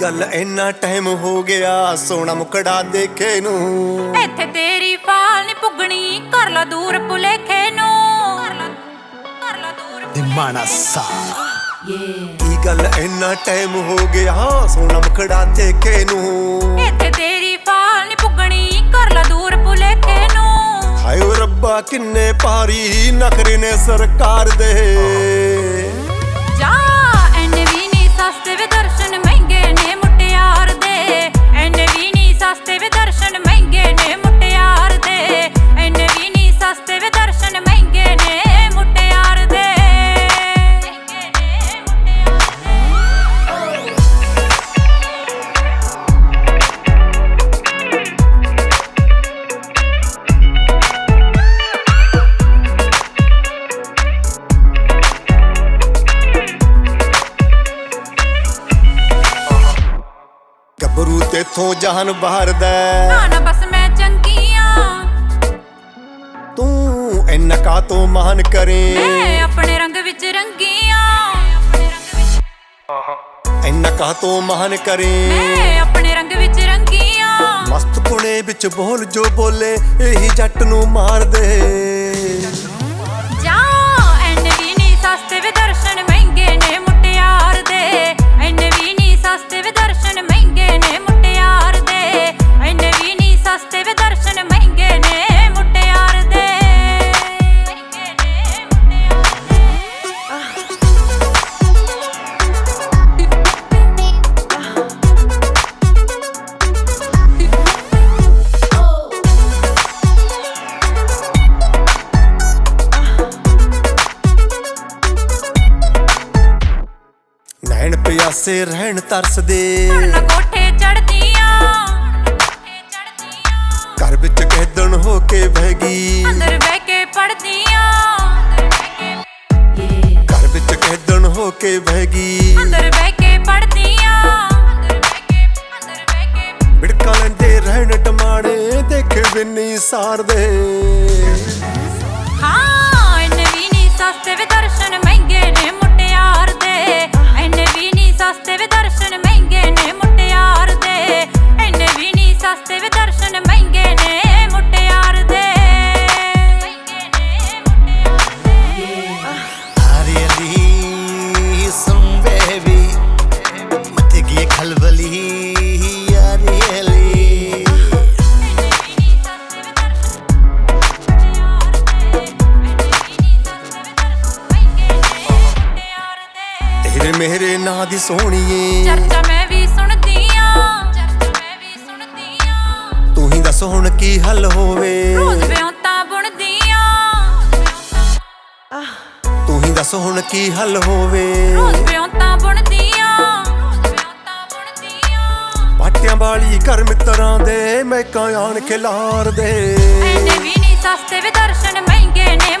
ਗੱਲ ਇੰਨਾ ਟਾਈਮ ਹੋ ਗਿਆ ਸੋਹਣਾ ਮੁਕੜਾ ਦੇਖੇ ਨੂੰ। ਇੱਥੇ ਤੇਰੀ ਫਾਲ ਨੀ ਪੁੱਗਣੀ ਕਰ ਲਾ ਦੂਰ ਭੁਲੇਖੇ ਨੂੰ। ਕਰ ਲਾ ਕਰ ਲਾ ਦੂਰ ਦੀ ਮਾਣਾ ਸਾ ਕੀ ਗੱਲ ਇੰਨਾ ਟਾਈਮ ਹੋ ਗਿਆ ਸੋਹਣਾ ਮੁਕੜਾ ਦੇਖੇ ਨੂੰ। ਇੱਥੇ ਤੇਰੀ ਫਾਲ ਨੀ ਪੁੱਗਣੀ ਕਰ ਲਾ ਦੂਰ ਭੁਲੇਖੇ ਨੂੰ। ਹਾਏ ਓ ਰੱਬਾ ਕਿੰਨੇ ਭਾਰੀ ਨਖਰੇ ਨੇ ਸਰਕਾਰ ਦੇ। ਤੇਥੋਂ ਜਾਨ ਬਾਹਰਦਾ ਨਾ ਨਾ ਬਸ ਮੈਂ ਚੰਗੀਆਂ ਤੂੰ ਇੰਨਾ ਕਾ ਤੋਂ ਮਾਨ ਕਰੇ। ਮੈਂ ਆਪਣੇ ਰੰਗ ਵਿੱਚ ਰੰਗ ਵਿੱਚ ਇੰਨਾ ਕਾ ਤੋਂ ਮਾਨ ਕਰੇ। ਮੈਂ ਆਪਣੇ ਰੰਗ ਵਿੱਚ ਰੰਗੀਆਂ ਮਸਤ ਕੁਣੇ ਵਿੱਚ ਬੋਲ ਜੋ ਬੋਲੇ ਇਹੀ ਜੱਟ ਨੂੰ ਮਾਰ ਦੇ। ਪਿਆਸੇ ਰਹਿਣ ਤਰਸਦੇ। ਨਾ ਕੋਠੇ ਚੜਦੀਆਂ ਕੋਠੇ ਚੜਦੀਆਂ ਘਰ ਵਿੱਚ ਕਹਿਦਣ ਹੋ ਕੇ ਬਹਿ ਗਈ। ਅੰਦਰ ਬਹਿ ਕੇ ਪੜਦੀਆਂ ਘਰ ਵਿੱਚ ਕਹਿਦਣ ਹੋ ਕੇ ਬਹਿ ਗਈ। ਅੰਦਰ ਬਹਿ ਕੇ ਪੜਦੀਆਂ ਬਿੜਕਾਂ ਲੈਂਦੇ ਰਹਿਣ ਟਮਾੜੇ ਦੇਖੇ ਬਿੰਨੀ ਸਾਰਦੇ। ਹਾਂ ਇੰਨੇ ਵੀ ਨੀ ਸਸਤੇ ਤੇਰੇ ਮੇਰੇ ਨਾਂ ਦੀ ਸੋਹਣੀਏ। ਚਰਚਾ ਮੈਂ ਵੀ ਸੁਣਦੀ ਆਂ। ਚਰਚਾ ਮੈਂ ਵੀ ਸੁਣਦੀ ਆਂ। ਤੂੰ ਹੀ ਦੱਸ ਹੁਣ ਕੀ ਹੱਲ ਹੋਵੇ। ਰੋਜ਼ ਵਿਉਂਤਾਂ ਬੁਣਦੀ ਆਂ। ਤੂੰ ਹੀ ਦੱਸ ਹੁਣ ਕੀ ਹੱਲ ਹੋਵੇ। ਰੋਜ਼ ਵਿਉਂਤਾਂ ਬੁਣਦੀ ਆਂ। ਰੋਜ਼ ਵਿਉਂਤਾਂ ਬੁਣਦੀ ਆਂ। ਪਾਟਿਆਂ ਵਾਲੀ ਘਰ ਮਿੱਤਰਾਂ ਦੇ ਮੈਂ ਕਾਇਆਨ ਖਿਲਾਰ ਦੇ। ਐਨੇ ਵੀ ਨੀ ਸਸਤੇ ਵੇ ਦਰਸ਼ਨ ਮਹਿੰਗੇ ਨੇ